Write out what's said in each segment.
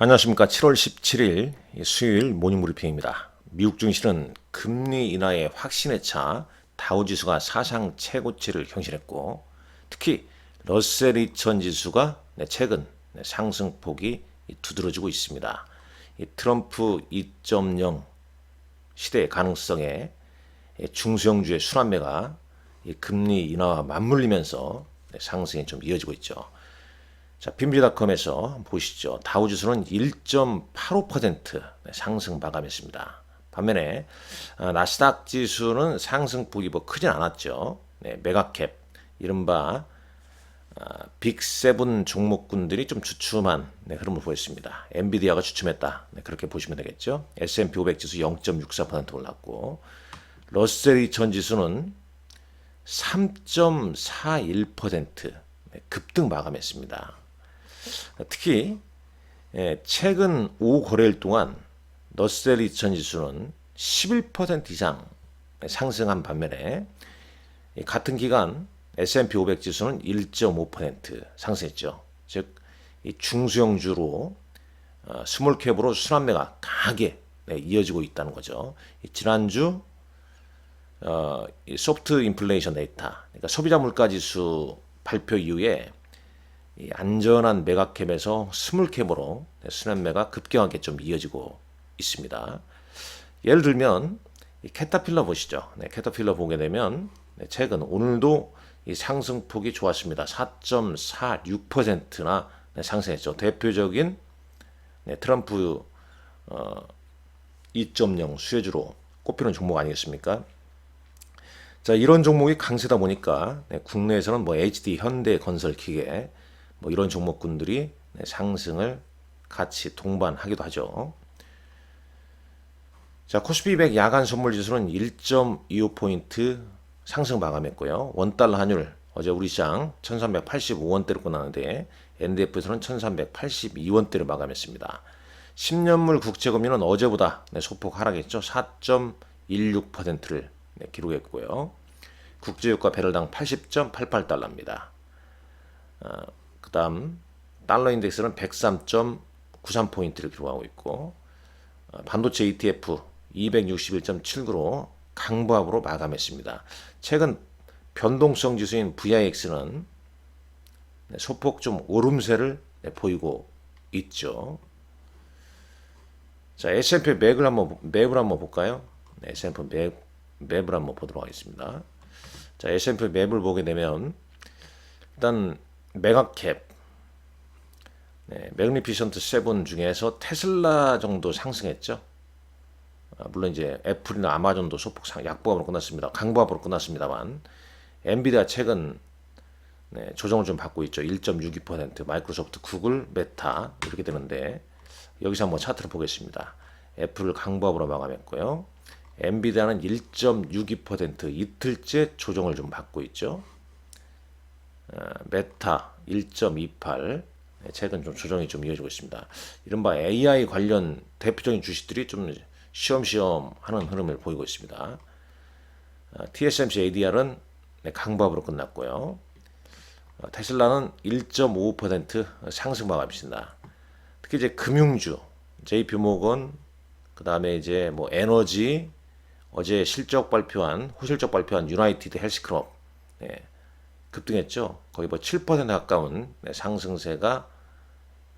안녕하십니까. 7월 17일 수요일 모닝 브리핑입니다. 미국 증시는 금리 인하의 확신에 차 다우 지수가 사상 최고치를 경신했고 특히 러셀 2000 지수가 네, 최근 네, 상승폭이 두드러지고 있습니다. 이 트럼프 2.0 시대의 가능성에 중소형주의 순환매가 금리 인하와 맞물리면서 네, 상승이 좀 이어지고 있죠. 자, 핀비닷컴에서 보시죠. 다우지수는 1.85% 상승 마감했습니다. 반면에 아, 나스닥 지수는 상승폭이 뭐 크진 않았죠. 네, 메가캡, 이른바 아, 빅세븐 종목군들이 좀 주춤한 네, 흐름을 보였습니다. 엔비디아가 주춤했다. 네, 그렇게 보시면 되겠죠. S&P 500 지수 0.64% 올랐고 러셀 2000 지수는 3.41% 네, 급등 마감했습니다. 특히 예, 최근 5거래일 동안 러셀 2000 지수는 11% 이상 상승한 반면에 같은 기간 S&P 500 지수는 1.5% 상승했죠. 즉 중소형주로 어, 스몰캡으로 순환매가 강하게 네, 이어지고 있다는 거죠. 지난주 어, 소프트 인플레이션 데이터, 그러니까 소비자 물가 지수 발표 이후에 안전한 매각캡에서 스물캡으로 순환매가 급격하게 좀 이어지고 있습니다. 예를 들면 캐터필러 보시죠. 네, 캐터필러 보게 되면 네, 최근 오늘도 이 상승폭이 좋았습니다. 4.46%나 네, 상승했죠. 대표적인 네, 트럼프 어, 2.0 수혜주로 꼽히는 종목 아니겠습니까? 자 이런 종목이 강세다 보니까 네, 국내에서는 뭐 HD, 현대, 건설, 기계 뭐 이런 종목군들이 네, 상승을 같이 동반하기도 하죠. 자, 코스피 200 야간 선물 지수는 1.25포인트 상승 마감했고요. 원달러 환율 어제 우리 시장 1385원대로 끝나는데 NDF에서는 1382원대로 마감했습니다. 10년물 국채금리는 어제보다 네, 소폭 하락했죠. 4.16%를 네, 기록했고요. 국제유가 배럴당 80.88달러입니다. 어, 그 다음 달러 인덱스는 103.93 포인트를 기록하고 있고 어, 반도체 ETF 261.79로 강보합으로 마감했습니다. 최근 변동성 지수인 VIX는 소폭 좀 오름세를 보이고 있죠. 자, S&P 맥을 한번 맵을 한번 볼까요? 네, S&P 맵 맵을 한번 보도록 하겠습니다. 자, S&P 맵을 보게 되면 일단 메가캡 네, 매그니피션트 7 중에서 테슬라 정도 상승했죠. 아, 물론 이제 애플이나 아마존도 소폭 상 약보합으로 끝났습니다. 강보합으로 끝났습니다만 엔비디아 최근 네, 조정을 좀 받고 있죠. 1.62% 마이크로소프트, 구글, 메타 이렇게 되는데 여기서 한번 차트를 보겠습니다. 애플을 강보합으로 마감했고요. 엔비디아는 1.62% 이틀째 조정을 좀 받고 있죠. 어, 메타 1.28 최근 좀 조정이 좀 이어지고 있습니다. 이른바 AI 관련 대표적인 주식들이 좀 시험시험 하는 흐름을 보이고 있습니다. 어, TSMC ADR은 강bab으로 끝났고요. 어, 테슬라는 1.55% 상승 마감입니다. 특히 이제 금융주, JP모건, 그 다음에 이제 뭐 에너지, 어제 실적 발표한, 호실적 발표한 유나이티드 헬스클럽, 네, 급등했죠. 거의 뭐 7% 가까운 네, 상승세가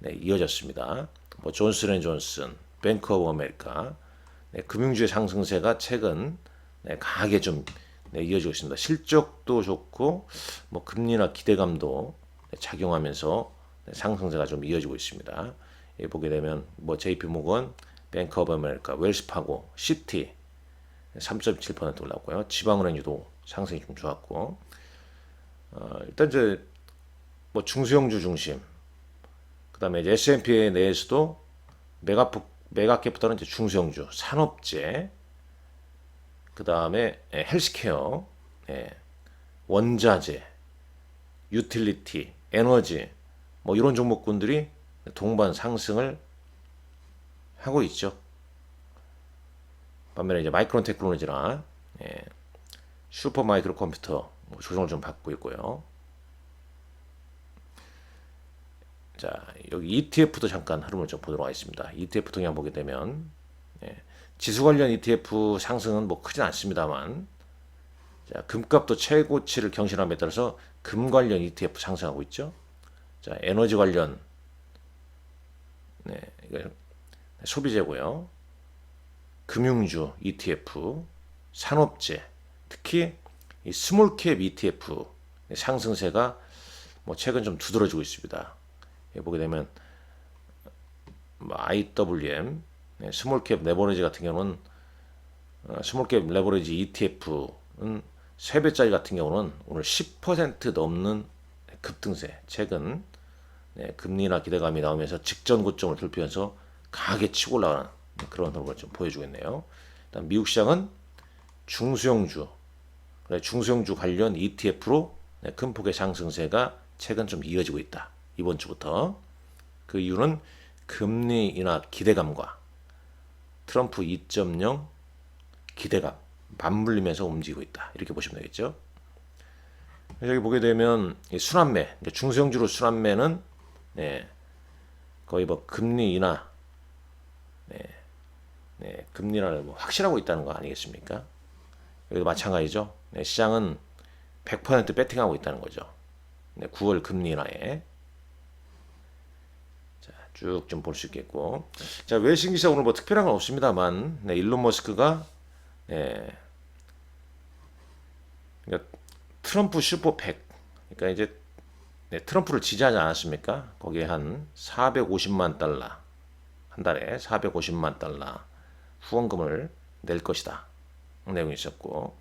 네, 이어졌습니다. 뭐 존슨앤존슨, 뱅크 오브 아메리카, 네, 금융주의 상승세가 최근 네, 강하게 좀 네, 이어지고 있습니다. 실적도 좋고 뭐 금리나 기대감도 네, 작용하면서 네, 상승세가 좀 이어지고 있습니다. 예, 보게 되면 뭐 JP 모건, 뱅크 오브 아메리카, 웰스파고, 시티 3.7% 올랐고요. 지방은행주도 상승이 좀 좋았고 어, 일단 이제 뭐 중소형주 중심 그다음에 이제 S&P 내에서도 메가폭 메가캡부터는 이제 중소형주, 산업재, 그 다음에 예, 헬스케어, 예, 원자재, 유틸리티, 에너지, 뭐 이런 종목군들이 동반 상승을 하고 있죠. 반면에 이제 마이크론 테크놀로지나 예, 슈퍼 마이크로 컴퓨터 뭐 조정을 좀 받고 있고요. 자, 여기 ETF도 잠깐 흐름을 좀 보도록 하겠습니다. ETF 동향 보게 되면 예, 지수 관련 ETF 상승은 뭐 크진 않습니다만 자, 금값도 최고치를 경신함에 따라서 금 관련 ETF 상승하고 있죠. 자, 에너지 관련 네, 소비재고요. 금융주 ETF, 산업재, 특히 이 스몰캡 ETF 상승세가 뭐 최근 좀 두드러지고 있습니다. 예, 보게 되면 뭐 IWM, 네, 스몰캡 레버리지 같은 경우는 어, 스몰캡 레버리지 ETF는 3배짜리 같은 경우는 오늘 10% 넘는 급등세. 최근 네, 금리나 기대감이 나오면서 직전 고점을 돌피해서 강하게 치고 올라가는 그런 흐름을 좀 보여주겠네요. 일단 미국 시장은 중소형주, 그래, 중소형주 관련 ETF로 네, 큰 폭의 상승세가 최근 좀 이어지고 있다. 이번 주부터. 그 이유는 금리 인하 기대감과 트럼프 2.0 기대감 맞물리면서 움직이고 있다. 이렇게 보시면 되겠죠. 여기 보게 되면 이 순환매, 중소형주로 순환매는 네, 거의 뭐 금리 인하, 네, 네, 금리 인하를 뭐 확실하고 있다는 거 아니겠습니까? 여기도 마찬가지죠. 네, 시장은 100% 배팅하고 있다는 거죠. 네, 9월 금리 인하에. 자, 쭉좀 볼 수 있겠고. 자, 외신 기사 오늘 뭐 특별한 건 없습니다만, 네, 일론 머스크가 네, 그러니까 트럼프 슈퍼 100. 그러니까 이제 네, 트럼프를 지지하지 않았습니까? 거기에 한 450만 달러 한 달에 450만 달러 후원금을 낼 것이다 내용이 있었고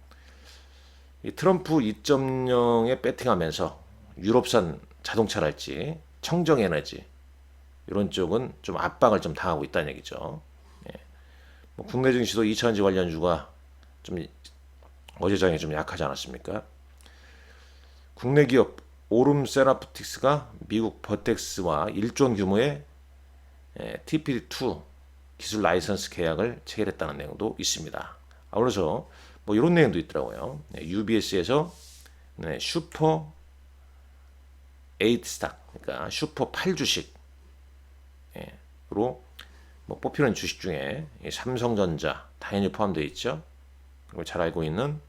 이 트럼프 2.0에 배팅하면서 유럽산 자동차랄지 청정 에너지 이런 쪽은 좀 압박을 좀 당하고 있다는 얘기죠. 예. 뭐 국내 증시도 2차전지 관련주가 좀 어제 장에 좀 약하지 않았습니까? 국내 기업 오름 세라프틱스가 미국 버텍스와 1조 규모의 TPD2 기술 라이선스 계약을 체결했다는 내용도 있습니다. 아울러서 뭐 이런 내용도 있더라고요. UBS에서 슈퍼 8 스탁, 그러니까 슈퍼 8 주식으로 뭐 뽑히는 주식 중에 삼성전자 당연히 포함되어 있죠. 그리고 잘 알고 있는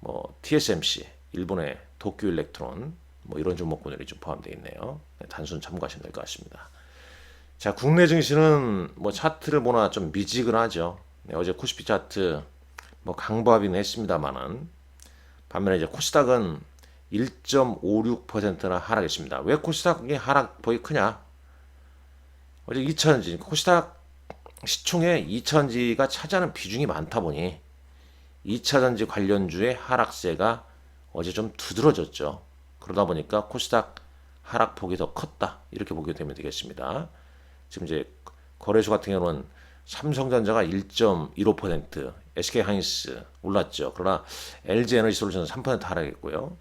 뭐 TSMC, 일본의 도쿄 일렉트론, 뭐 이런 종목군들이 좀 포함되어 있네요. 네, 단순 참고하시면 될 것 같습니다. 자, 국내 증시는 뭐 차트를 보나 좀 미지근하죠. 네, 어제 코스피 차트 뭐 강보합이는 했습니다만은 반면에 이제 코스닥은 1.56%나 하락했습니다. 왜 코스닥이 하락 폭이 크냐? 어제 2차전지 코스닥 시총에 2차전지가 차지하는 비중이 많다 보니 2차 전지 관련주의 하락세가 어제 좀 두드러졌죠. 그러다 보니까 코스닥 하락폭이 더 컸다. 이렇게 보게 되면 되겠습니다. 지금 이제 거래소 같은 경우는 삼성전자가 1.15%, SK하이닉스 올랐죠. 그러나 LG에너지 솔루션은 3% 하락했고요.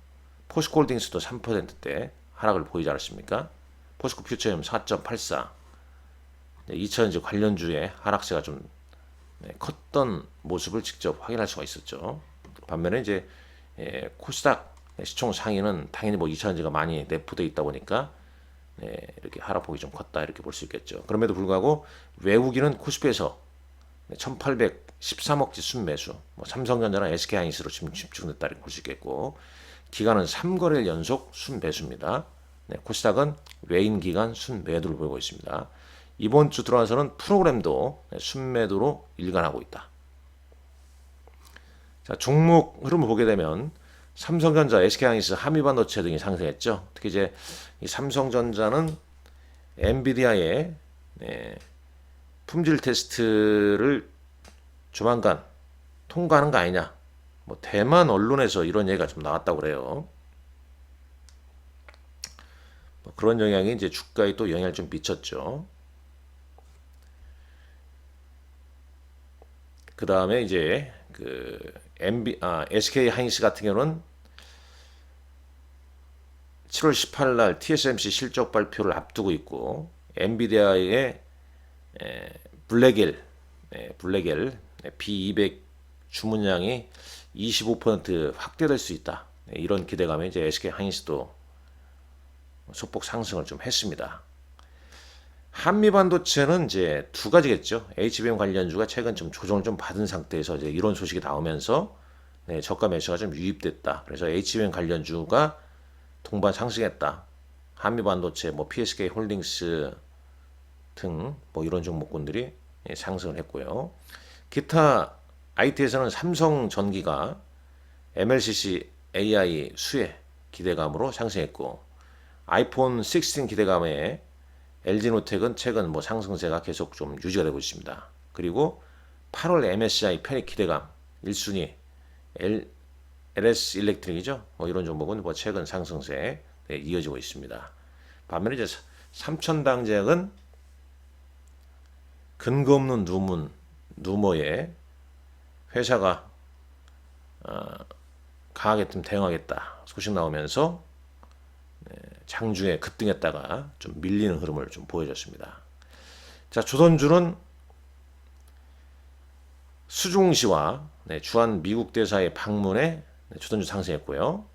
포스코홀딩스도 3%대 하락을 보이지 않았습니까? 포스코 퓨처엠 4.84. 2000지 관련주의 하락세가 좀 네, 컸던 모습을 직접 확인할 수가 있었죠. 반면에 이제 예, 코스닥 시총 상위는 당연히 뭐 2차전지가 많이 내포되어 있다 보니까 네, 이렇게 하락폭이 좀 컸다 이렇게 볼 수 있겠죠. 그럼에도 불구하고 외국인은 코스피에서 1,813억지 순매수, 뭐 삼성전자나 SK하이닉스로 지금 집중됐다 이렇게 볼 수 있겠고 기간은 3거래일 연속 순매수입니다. 네, 코스닥은 외인 기간 순매도를 보이고 있습니다. 이번 주 들어와서는 프로그램도 네, 순매도로 일관하고 있다. 자, 종목 흐름을 보게 되면 삼성전자, SK하이닉스, 한미반도체 등이 상승했죠. 특히 이제 이 삼성전자는 엔비디아의 네, 품질 테스트를 조만간 통과하는 거 아니냐. 뭐 대만 언론에서 이런 얘기가 좀 나왔다고 그래요. 뭐 그런 영향이 이제 주가에 또 영향을 좀 미쳤죠. 그 다음에 이제 그 MB 아 SK 하이닉스 같은 경우는 7월 18일 날 TSMC 실적 발표를 앞두고 있고 엔비디아의 에, 블랙엘 에, 블랙엘 B200 주문량이 25% 확대될 수 있다. 네, 이런 기대감에 이제 SK 하이닉스도 소폭 상승을 좀 했습니다. 한미 반도체는 이제 두 가지겠죠. HBM 관련주가 최근 좀 조정을 좀 받은 상태에서 이제 이런 소식이 나오면서 네, 저가 매수가 좀 유입됐다. 그래서 HBM 관련주가 동반 상승했다. 한미 반도체, 뭐 PSK 홀딩스 등 뭐 이런 종목군들이 예, 상승을 했고요. 기타 IT에서는 삼성 전기가 MLCC AI 수혜 기대감으로 상승했고 아이폰 16 기대감에 LG노텍은 최근 뭐 상승세가 계속 좀 유지가 되고 있습니다. 그리고 8월 MSCI 편입 기대감 1순위 L, LS 일렉트릭이죠. 뭐 이런 종목은 뭐 최근 상승세 네, 이어지고 있습니다. 반면에 이제 삼천당제약은 근거 없는 누문 누머에 회사가 어, 강하게 좀 대응하겠다 소식 나오면서 네, 장중에 급등했다가 좀 밀리는 흐름을 좀 보여줬습니다. 자 조선주는 수중시와 네, 주한 미국 대사의 방문에 네, 조선주 상승했고요.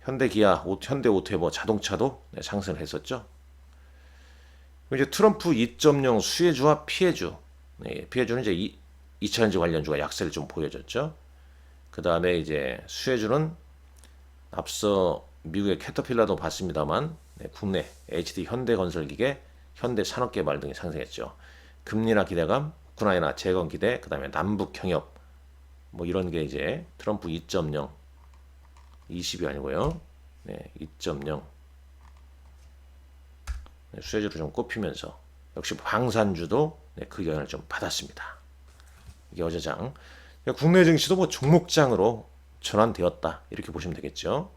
현대기아, 오, 현대오토에버 자동차도 네, 상승을 했었죠. 이제 트럼프 2.0 수혜주와 피해주, 네, 피해주는 이제 이, 2차전지 관련주가 약세를 좀 보여줬죠. 그 다음에 이제 수혜주는 앞서 미국의 캐터필라도 봤습니다만 네, 국내 HD 현대건설기계, 현대산업개발 등이 상승했죠. 금리나 기대감, 우크라이나 재건 기대, 그 다음에 남북 경협 뭐 이런 게 이제 트럼프 2.0 20이 아니고요. 네, 2.0 네, 수혜주로 좀 꼽히면서 역시 방산주도 네, 그 영향을 좀 받았습니다. 이게 어제장. 국내 증시도 뭐 종목장으로 전환되었다 이렇게 보시면 되겠죠.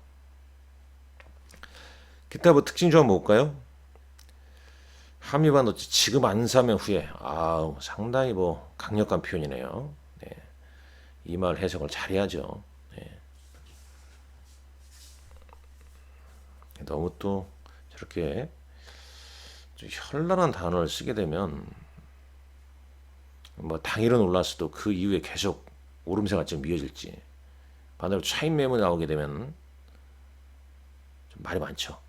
기타 뭐 특징 좀 볼까요? 한미반도체 지금 안 사면 후에 아 상당히 뭐 강력한 표현이네요. 네. 이말 해석을 잘해야죠. 네. 너무 또 저렇게 좀 현란한 단어를 쓰게 되면 뭐 당일은 올랐어도 그 이후에 계속 오름세가 좀 이어질지 반대로 차익 매물 나오게 되면 좀 말이 많죠.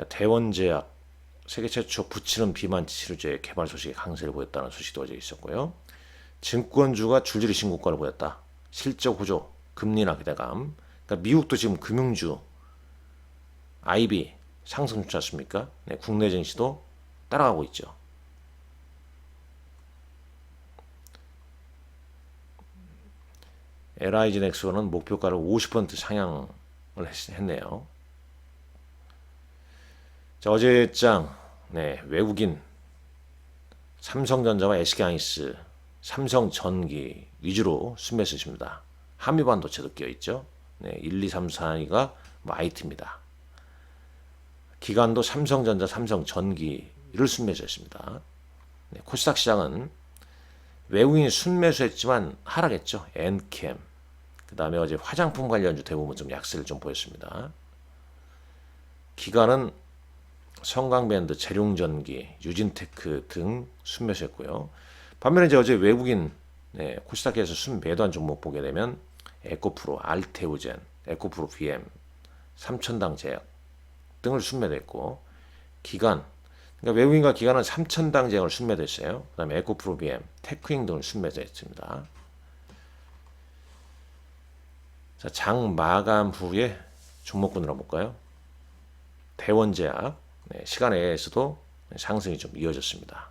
자 대원제약 세계 최초 붙이는 비만 치료제 개발 소식에 강세를 보였다는 소식도 어제 있었고요. 증권주가 줄줄이 신고가를 보였다. 실적 호조, 금리나 기대감. 그러니까 미국도 지금 금융주, IB 상승 좋지 않습니까? 네, 국내 증시도 따라가고 있죠. LIG 넥스원은 목표가를 50% 상향을 했, 네요 자, 어제 장 네, 외국인 삼성전자와 SK하이닉스, 삼성전기 위주로 순매수십니다. 한미반도체도 끼어 있죠. 네, 1, 2, 3, 4위가 뭐 IT입니다. 기관도 삼성전자, 삼성전기를 순매수했습니다. 네, 코스닥 시장은 외국인이 순매수했지만 하락했죠. 엔캠. 그 다음에 어제 화장품 관련주 대부분 좀 약세를 좀 보였습니다. 기관은 성강밴드, 재룡전기, 유진테크 등 순매수했고요. 반면에 이제 어제 외국인 네, 코스닥에서 순매도한 종목 보게 되면 에코프로, 알테오젠, 에코프로 BM, 삼천당 제약 등을 순매도했고 기간 그러니까 외국인과 기관은 삼천당 제약을 순매도했어요. 그다음에 에코프로 BM, 테크잉 등을 순매도했습니다. 자, 장 마감 후에 종목군으로 볼까요? 대원제약 네, 시간 외에서도 상승이 좀 이어졌습니다.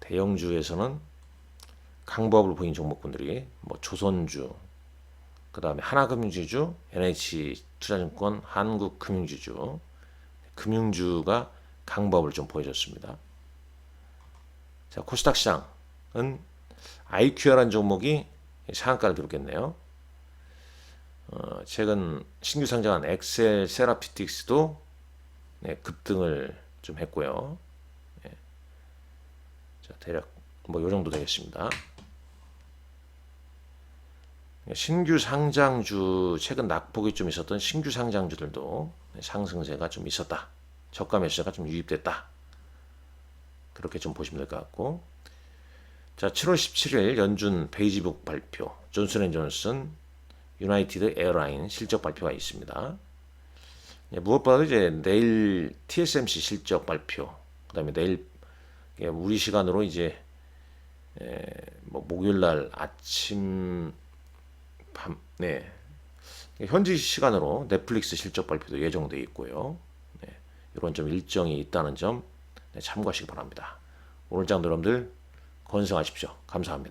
대형주에서는 강보합을 보인 종목군들이 뭐 조선주, 그 다음에 하나금융지주, NH투자증권, 한국금융지주, 금융주가 강보합을 좀 보여줬습니다. 자, 코스닥 시장은 IQR한 종목이 상한가를 기록했네요. 어, 최근 신규 상장한 엑셀 세라피틱스도 네, 급등을 좀 했고요. 네. 자, 대략 뭐 요 정도 되겠습니다. 신규 상장주 최근 낙폭이 좀 있었던 신규 상장주들도 상승세가 좀 있었다. 저가 매수세가 좀 유입됐다. 그렇게 좀 보시면 될 것 같고 자 7월 17일 연준 베이지북 발표 존슨 앤 존슨 유나이티드 에어라인 실적 발표가 있습니다. 예, 무엇보다도 이제 내일 TSMC 실적 발표, 그다음에 내일 예, 우리 시간으로 이제 에, 뭐 목요일 날 아침 밤, 네 현지 시간으로 넷플릭스 실적 발표도 예정돼 있고요. 네, 이런 좀 일정이 있다는 점 네, 참고하시기 바랍니다. 오늘 장도 여러분들 건승하십시오. 감사합니다.